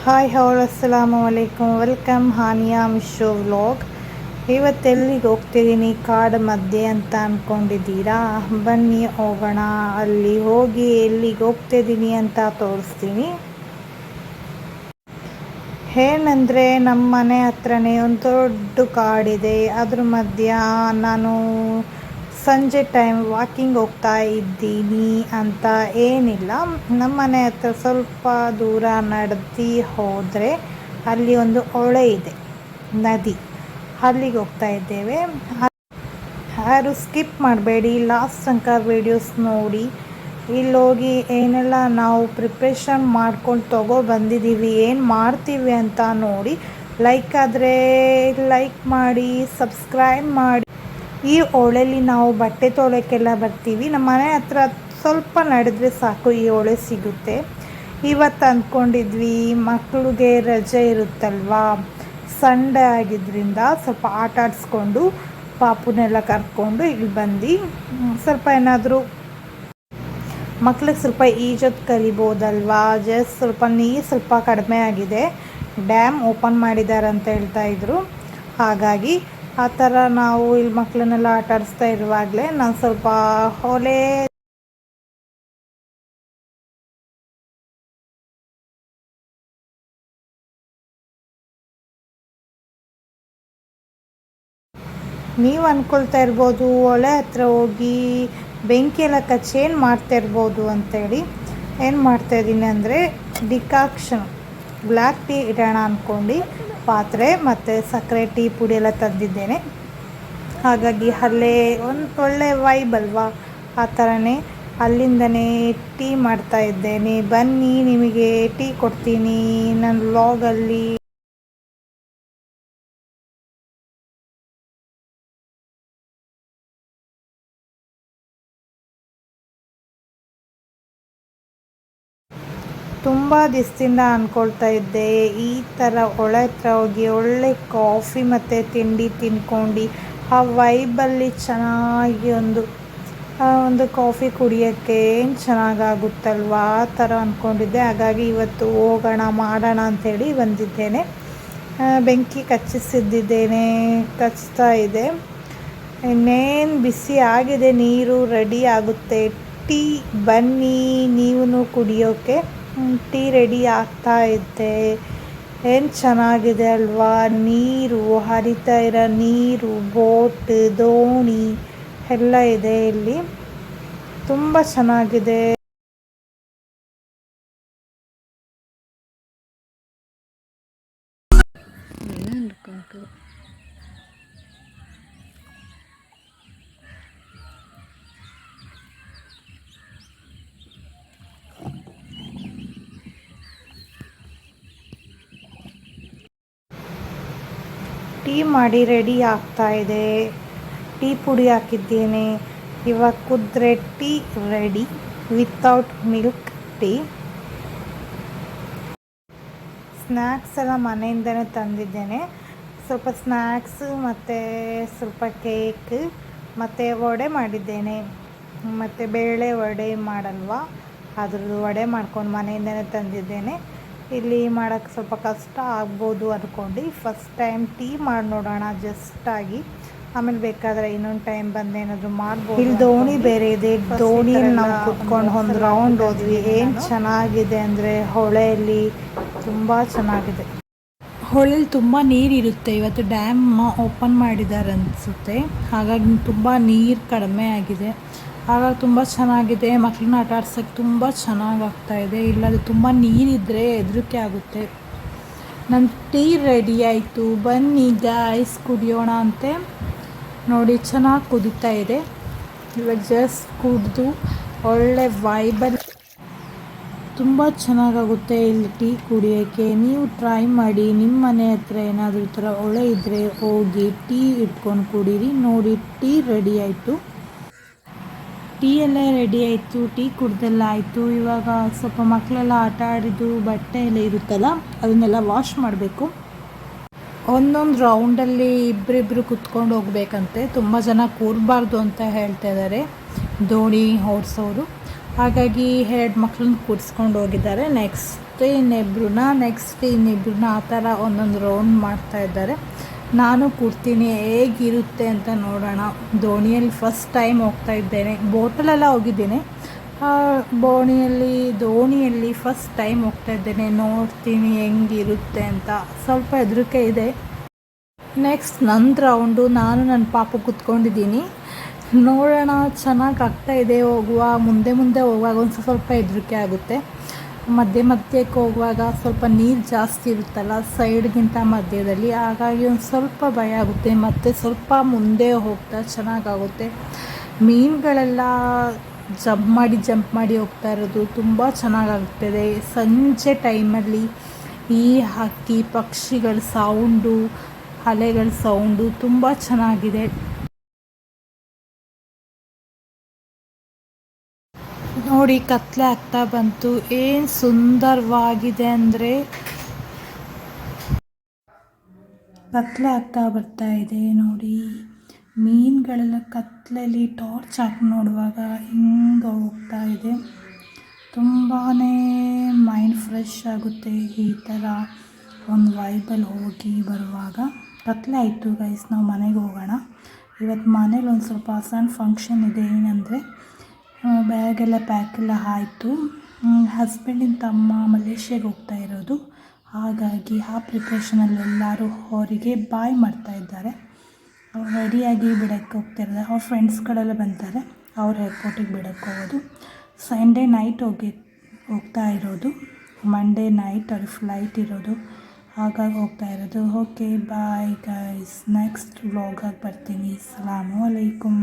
Hi ಹೌಲ್ ಅಸ್ಸಲಾಮು ಅಲೈಕುಮ್ ವೆಲ್ಕಮ್ ಹಾನಿಯಾ ಮಿಶೋ ವ್ಲಾಗ್ ಇವತ್ತೆಲ್ಲಿಗೆ ಹೋಗ್ತಿದ್ದೀನಿ ಕಾಡು ಮಧ್ಯೆ ಅಂತ ಅಂದ್ಕೊಂಡಿದ್ದೀರಾ ಬನ್ನಿ ಹೋಗೋಣ ಅಲ್ಲಿ ಹೋಗಿ ಎಲ್ಲಿಗೆ ಹೋಗ್ತಿದ್ದೀನಿ ಅಂತ ತೋರಿಸ್ತೀನಿ ಏನಂದರೆ ನಮ್ಮ ಮನೆ ಹತ್ರನೇ ಒಂದು ದೊಡ್ಡ ಕಾಡಿದೆ ಅದ್ರ ಮಧ್ಯ ನಾನು ಸಂಜೆ ಟೈಮ್ ವಾಕಿಂಗ್ ಹೋಗ್ತಾ ಇದ್ದೀನಿ ಅಂತ ಏನಿಲ್ಲ. ನಮ್ಮ ಮನೆ ಹತ್ರ ಸ್ವಲ್ಪ ದೂರ ನಡೆದು ಹೋದರೆ ಅಲ್ಲಿ ಒಂದು ಹೊಳೆ ಇದೆ, ನದಿ. ಅಲ್ಲಿಗೆ ಹೋಗ್ತಾ ಇದ್ದೇವೆ. ಯಾರು ಸ್ಕಿಪ್ ಮಾಡಬೇಡಿ. ಲಾಸ್ಟ್ ತನಕ ವೀಡಿಯೋಸ್ ನೋಡಿ. ಇಲ್ಲೋಗಿ ಏನೆಲ್ಲ ನಾವು ಪ್ರಿಪ್ರೇಷನ್ ಮಾಡ್ಕೊಂಡು ತಗೋ ಬಂದಿದ್ದೀವಿ ಏನು ಮಾಡ್ತೀವಿ ಅಂತ ನೋಡಿ ಲೈಕ್ ಆದರೆ ಲೈಕ್ ಮಾಡಿ ಸಬ್ಸ್ಕ್ರೈಬ್ ಮಾಡಿ. ಈ ಹೊಳೆಲಿ ನಾವು ಬಟ್ಟೆ ತೊಳೆಯೋಕ್ಕೆಲ್ಲ ಬರ್ತೀವಿ. ನಮ್ಮ ಮನೆ ಹತ್ರ ಸ್ವಲ್ಪ ನಡೆದ್ರೆ ಸಾಕು ಈ ಹೊಳೆ ಸಿಗುತ್ತೆ. ಇವತ್ತು ಅಂದ್ಕೊಂಡಿದ್ವಿ ಮಕ್ಕಳಿಗೆ ರಜೆ ಇರುತ್ತಲ್ವಾ? ಸಂಡೆ ಆಗಿದ್ದರಿಂದ ಸ್ವಲ್ಪ ಆಟ ಆಡಿಸ್ಕೊಂಡು ಪಾಪುನೆಲ್ಲ ಕರ್ಕೊಂಡು ಇಲ್ಲಿ ಬಂದು ಸ್ವಲ್ಪ ಏನಾದರೂ ಮಕ್ಳಿಗೆ ಸ್ವಲ್ಪ ಈಜೋದು ಕಲಿಬೋದಲ್ವಾ? ಜಸ್ಟ್ ಸ್ವಲ್ಪ ನೀರು ಸ್ವಲ್ಪ ಕಡಿಮೆ ಆಗಿದೆ. ಡ್ಯಾಮ್ ಓಪನ್ ಮಾಡಿದ್ದಾರೆ ಅಂತ ಹೇಳ್ತಾ ಇದ್ರು. ಹಾಗಾಗಿ ಆ ಥರ ನಾವು ಇಲ್ಲಿ ಮಕ್ಕಳನ್ನೆಲ್ಲ ಆಟ ಆಡಿಸ್ತಾ ಇರುವಾಗಲೇ ನಾನು ಸ್ವಲ್ಪ ಹೊಲೆ ನೀವು ಅಂದ್ಕೊಳ್ತಾ ಇರ್ಬೋದು, ಹೊಳೆ ಹತ್ರ ಹೋಗಿ ಬೆಂಕಿ ಎಲ್ಲ ಕಚ್ಚಿ ಏನು ಮಾಡ್ತಾ ಇರ್ಬೋದು ಅಂತೇಳಿ ಏನು ಮಾಡ್ತಾಯಿದ್ದೀನಿ ಅಂದರೆ ಡಿಕಾಕ್ಷನ್ ಬ್ಲ್ಯಾಕ್ ಟೀ ಇಡೋಣ ಅಂದ್ಕೊಂಡು ಪಾತ್ರೆ ಮತ್ತು ಸಕ್ಕರೆ ಟೀ ಪುಡಿ ಎಲ್ಲ ತಂದಿದ್ದೇನೆ. ಹಾಗಾಗಿ ಅಲ್ಲೇ ಒಂದು ಒಳ್ಳೆ ವೈಬ್ ಅಲ್ವಾ? ಆ ಥರನೇ ಅಲ್ಲಿಂದನೇ ಟೀ ಮಾಡ್ತಾ ಇದ್ದೇನೆ. ಬನ್ನಿ, ನಿಮಗೆ ಟೀ ಕೊಡ್ತೀನಿ. ನನ್ನ ವ್ಲಾಗಲ್ಲಿ ತುಂಬ ದಿವಸದಿಂದ ಅಂದ್ಕೊಳ್ತಾ ಇದ್ದೆ. ಈ ಥರ ಒಳ ಹತ್ರ ಹೋಗಿ ಒಳ್ಳೆ ಕಾಫಿ ಮತ್ತು ತಿಂಡಿ ತಿನ್ಕೊಂಡು ಆ ವೈಬಲ್ಲಿ ಚೆನ್ನಾಗಿ ಒಂದು ಒಂದು ಕಾಫಿ ಕುಡಿಯೋಕ್ಕೆ ಏನು ಚೆನ್ನಾಗಾಗುತ್ತಲ್ವ? ಆ ಥರ ಅಂದ್ಕೊಂಡಿದ್ದೆ ಹಾಗಾಗಿ ಇವತ್ತು ಹೋಗೋಣ, ಮಾಡೋಣ ಅಂಥೇಳಿ ಬಂದಿದ್ದೇನೆ. ಬೆಂಕಿ ಕಚ್ಚಿಸಿದ್ದೇನೆ ಕಚ್ತಾ ಇದೆ. ಇನ್ನೇನು ಬಿಸಿ ಆಗಿದೆ, ನೀರು ರೆಡಿ ಆಗುತ್ತೆ. ಟೀ ಬನ್ನಿ ನೀವು ಕುಡಿಯೋಕ್ಕೆ ಟೀ ರೆಡಿ ಆಗ್ತಾ ಇದೆ. ಏನು ಚೆನ್ನಾಗಿದೆ ಅಲ್ವಾ? ನೀರು, ಹರಿತಾ ಇರೋ ನೀರು, ಬೋಟ್, ದೋಣಿ ಎಲ್ಲ ಇದೆ ಇಲ್ಲಿ. ತುಂಬ ಚೆನ್ನಾಗಿದೆ. ಟೀ ಮಾಡಿ ರೆಡಿ ಆಗ್ತಾ ಇದೆ. ಟೀ ಪುಡಿ ಹಾಕಿದ್ದೇನೆ. ಇವಾಗ ಕುದ್ರೆ tea ready without milk tea. Snacks ಎಲ್ಲ ಮನೆಯಿಂದನೇ ತಂದಿದ್ದೇನೆ. ಸ್ವಲ್ಪ ಸ್ನ್ಯಾಕ್ಸು ಮತ್ತು ಸ್ವಲ್ಪ ಕೇಕ್ ಮತ್ತು ವಡೆ ಮಾಡಿದ್ದೇನೆ. ಮತ್ತು ಬೇಳೆ ವಡೆ ಮಾಡಲ್ವಾ? ಅದ್ರದ್ದು ವಡೆ ಮಾಡ್ಕೊಂಡು ಮನೆಯಿಂದನೇ ತಂದಿದ್ದೇನೆ. ಇಲ್ಲಿ ಮಾಡೋಕ್ಕೆ ಸ್ವಲ್ಪ ಕಷ್ಟ ಆಗ್ಬೋದು ಅಂದ್ಕೊಂಡು ಫಸ್ಟ್ ಟೈಮ್ ಟೀ ಮಾಡಿ ನೋಡೋಣ ಜಸ್ಟಾಗಿ ಆಮೇಲೆ ಬೇಕಾದರೆ ಇನ್ನೊಂದು ಟೈಮ್ ಬಂದು ಏನಾದರೂ ಮಾಡ್ಬೋದು ಇಲ್ಲಿ ದೋಣಿ ಬೇರೆ ಇದೆ. ದೋಣಿಯಲ್ಲಿ ನಾವು ಕುತ್ಕೊಂಡು ಒಂದು ರೌಂಡ್ ಹೋದ್ವಿ. ಏನು ಚೆನ್ನಾಗಿದೆ ಅಂದರೆ ಹೊಳೆಯಲ್ಲಿ ತುಂಬ ಚೆನ್ನಾಗಿದೆ. ಹೊಳೆಯಲ್ಲಿ ತುಂಬ ನೀರಿರುತ್ತೆ ಇವತ್ತು ಡ್ಯಾಮ್ ಓಪನ್ ಮಾಡಿದ್ದಾರೆ ಅನಿಸುತ್ತೆ. ಹಾಗಾಗಿ ತುಂಬ ನೀರು ಕಡಿಮೆ ಆಗಿದೆ. ಹಾಗಾಗಿ ತುಂಬ ಚೆನ್ನಾಗಿದೆ. ಮಕ್ಕಳನ್ನ ಆಟ ಆಡ್ಸೋಕ್ಕೆ ತುಂಬ ಚೆನ್ನಾಗಿ ಇದೆ ಇಲ್ಲದೆ ತುಂಬ ನೀರಿದ್ದರೆ ಹೆದರಿಕೆ ಆಗುತ್ತೆ. ನನ್ನ ಟೀ ರೆಡಿ ಆಯಿತು. ಬನ್ನಿ ಗಾಯ್ಸ್ ಕುಡಿಯೋಣ ಅಂತೆ. ನೋಡಿ, ಚೆನ್ನಾಗಿ ಕುದೀತಾ ಇದೆ ಇವಾಗ ಜಸ್ಟ್ ಕುಡಿದು ಒಳ್ಳೆ ವೈಬಲ್ ತುಂಬ ಚೆನ್ನಾಗಾಗುತ್ತೆ ಇಲ್ಲಿ ಟೀ ಕುಡಿಯೋಕ್ಕೆ. ನೀವು ಟ್ರೈ ಮಾಡಿ. ನಿಮ್ಮ ಮನೆ ಹತ್ರ ಏನಾದರೂ ಈ ಥರ ಒಳ್ಳೆ ಇದ್ದರೆ ಹೋಗಿ ಟೀ ಇಟ್ಕೊಂಡು ಕುಡೀರಿ. ನೋಡಿ, ಟೀ ರೆಡಿ ಆಯಿತು. ಟೀ ಎಲ್ಲ ರೆಡಿ ಆಯಿತು, ಟೀ ಕುಡ್ದೆಲ್ಲ ಆಯಿತು. ಇವಾಗ ಸ್ವಲ್ಪ ಮಕ್ಕಳೆಲ್ಲ ಆಟ ಆಡಿದ್ದು, ಬಟ್ಟೆ ಎಲ್ಲ ಇರುತ್ತಲ್ಲ, ಅದನ್ನೆಲ್ಲ ವಾಶ್ ಮಾಡಬೇಕು. ಒಂದೊಂದು ರೌಂಡಲ್ಲಿ ಇಬ್ಬರಿಬ್ಬರು ಕುತ್ಕೊಂಡು ಹೋಗ್ಬೇಕಂತೆ. ತುಂಬ ಜನ ಕೂರಬಾರ್ದು ಅಂತ ಹೇಳ್ತಾ ಇದ್ದಾರೆ ದೋಣಿ ಓಡಿಸೋರು ಹಾಗಾಗಿ ಎರಡು ಮಕ್ಳನ್ನ ಕೂರಿಸ್ಕೊಂಡು ಹೋಗಿದ್ದಾರೆ. ನೆಕ್ಸ್ಟ್ ಇನ್ನಿಬ್ರನ್ನ ನೆಕ್ಸ್ಟ್ ಇನ್ನಿಬ್ರನ್ನ ಆ ಥರ ಒಂದೊಂದು ರೌಂಡ್ ಮಾಡ್ತಾ ಇದ್ದಾರೆ. ನಾನು ಕೂರ್ತೀನಿ, ಹೇಗಿರುತ್ತೆ ಅಂತ ನೋಡೋಣ. ದೋಣಿಯಲ್ಲಿ ಫಸ್ಟ್ ಟೈಮ್ ಹೋಗ್ತಾ ಇದ್ದೇನೆ. ಬೋಟಲೆಲ್ಲ ಹೋಗಿದ್ದೀನಿ. ದೋಣಿಯಲ್ಲಿ ದೋಣಿಯಲ್ಲಿ ಫಸ್ಟ್ ಟೈಮ್ ಹೋಗ್ತಾ ಇದ್ದೇನೆ. ನೋಡ್ತೀನಿ ಹೆಂಗಿರುತ್ತೆ ಅಂತ. ಸ್ವಲ್ಪ ಹೆದರಿಕೆ ಇದೆ. ನೆಕ್ಸ್ಟ್ ನನ್ನ ರೌಂಡು ನಾನು ನನ್ನ ಪಾಪ ಕೂತ್ಕೊಂಡಿದ್ದೀನಿ. ನೋಡೋಣ, ಚೆನ್ನಾಗಿ ಆಗ್ತಾ ಇದೆ ಹೋಗುವ. ಮುಂದೆ ಮುಂದೆ ಹೋಗುವಾಗ ಒಂದು ಸ್ವಲ್ಪ ಹೆದರಿಕೆ ಆಗುತ್ತೆ. ಮಧ್ಯೆ ಮಧ್ಯಕ್ಕೆ ಹೋಗುವಾಗ ಸ್ವಲ್ಪ ನೀರು ಜಾಸ್ತಿ ಇರುತ್ತಲ್ಲ ಸೈಡ್ಗಿಂತ ಮಧ್ಯದಲ್ಲಿ, ಹಾಗಾಗಿ ಒಂದು ಸ್ವಲ್ಪ ಭಯ ಆಗುತ್ತೆ. ಮತ್ತು ಸ್ವಲ್ಪ ಮುಂದೆ ಹೋಗ್ತಾ ಚೆನ್ನಾಗಾಗುತ್ತೆ. ಮೀನುಗಳೆಲ್ಲ ಜಂಪ್ ಮಾಡಿ ಜಂಪ್ ಮಾಡಿ ಹೋಗ್ತಾ ಇರೋದು ತುಂಬ ಚೆನ್ನಾಗಾಗ್ತದೆ. ಸಂಜೆ ಟೈಮಲ್ಲಿ ಈ ಹಕ್ಕಿ, ಪಕ್ಷಿಗಳ ಸೌಂಡು ಅಲೆಗಳ ಸೌಂಡು ತುಂಬ ಚೆನ್ನಾಗಿದೆ. ನೋಡಿ ಕತ್ಲೆ ಆಗ್ತಾ ಬಂತು. ಏನು ಸುಂದರವಾಗಿದೆ ಅಂದರೆ ಕತ್ಲೆ ಆಗ್ತಾ ಬರ್ತಾ ಇದೆ ನೋಡಿ. ಮೀನುಗಳೆಲ್ಲ ಕತ್ಲೆಯಲ್ಲಿ ಟಾರ್ಚ್ ಹಾಕಿ ನೋಡುವಾಗ ಹಿಂಗೆ ಹೋಗ್ತಾ ಇದೆ. ತುಂಬಾ ಮೈಂಡ್ ಫ್ರೆಶ್ ಆಗುತ್ತೆ ಈ ಥರ ಒಂದು ವೈಬಲ್ಲಿ ಹೋಗಿ ಬರುವಾಗ. ಕತ್ಲೆ ಆಯಿತು ಗೈಸ್ ನಾವು ಮನೆಗೆ ಹೋಗೋಣ. ಇವತ್ತು ಮನೇಲಿ ಒಂದು ಸ್ವಲ್ಪ ಸಣ್ಣ ಫಂಕ್ಷನ್ ಇದೆ ಏನಂದರೆ ಬ್ಯಾಗೆಲ್ಲ ಪ್ಯಾಕ್ ಎಲ್ಲ ಆಯಿತು ಹಸ್ಬೆಂಡಿನ ತಮ್ಮ ಮಲೇಷ್ಯಾಗೆ ಹೋಗ್ತಾ ಇರೋದು. ಹಾಗಾಗಿ ಆ ಪ್ರಿಪ್ರೇಷನಲ್ಲಿ ಎಲ್ಲರೂ ಅವರಿಗೆ ಬಾಯ್ ಮಾಡ್ತಾ ಇದ್ದಾರೆ. ಅವ್ರು ರೆಡಿಯಾಗಿ ಬಿಡೋಕ್ಕೆ ಹೋಗ್ತಿರೋದು ಅವ್ರ ಫ್ರೆಂಡ್ಸ್ಗಳೆಲ್ಲ ಬಂತಾರೆ ಅವ್ರ ಏರ್ಪೋರ್ಟಿಗೆ ಬಿಡೋಕ್ಕೆ ಹೋಗೋದು. ಸಂಡೇ ನೈಟ್ ಹೋಗಿ, ಹೋಗ್ತಾ ಇರೋದು. ಮಂಡೇ ನೈಟ್ ಅವ್ರ ಫ್ಲೈಟ್ ಇರೋದು. ಹಾಗಾಗಿ ಹೋಗ್ತಾ ಇರೋದು. ಓಕೆ ಬಾಯ್ ಗೈಸ್ ನೆಕ್ಸ್ಟ್ ವ್ಲಾಗಾಗಿ ಬರ್ತೀನಿ. ಸಲಾಮು ಅಲೈಕುಮ್